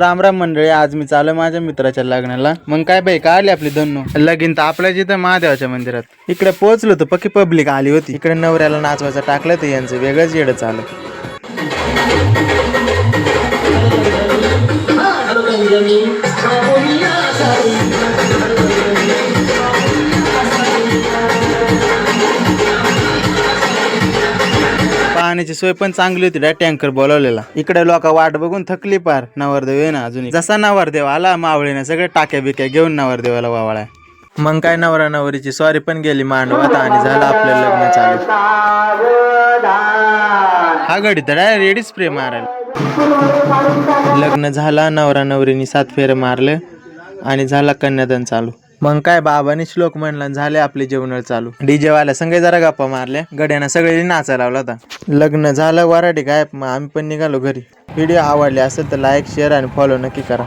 राम राम मंडळी आज मी चालू माझ्या मित्राच्या लग्नाला. मग काय बाई काय आली आपली धन्नू लगीन तर आपल्या जिथं महादेवाच्या मंदिरात. इकडे पोहोचलो तर पक्की पब्लिक आली होती. इकडे नवऱ्याला नाचवायचं टाकलं तर यांचं वेगळंच येडं चालू पाण्याची सोय पण चांगली होती त्या टँकर बोलवलेला. इकडे लोक वाट बघून थकली पार. नवरदेव ये ना अजून जसा नवरदेव आला मावळीने सगळे टाक्या बिक्या घेऊन नवरदेवाला वावळाय. मग काय नवरा नवरीची सॉरी पण गेली मांडवात आणि झालं आपलं लग्न चालू. हा गडी तर रेडी स्प्रे मारायला. लग्न झाला नवरा नवरीने सात फेर मारलं आणि झाला कन्यादान चालू. मग काय बाबाने श्लोक म्हणला झाले आपले जेवण चालू. डीजे वाल्या संगे जरा गप्पा मारल्या. गड्यानं सगळे नाचायला लावला होता. लग्न झालं वराडी काय मग आम्ही पण निघालो घरी. व्हिडिओ आवडले असेल तर लाईक शेअर आणि फॉलो नक्की करा.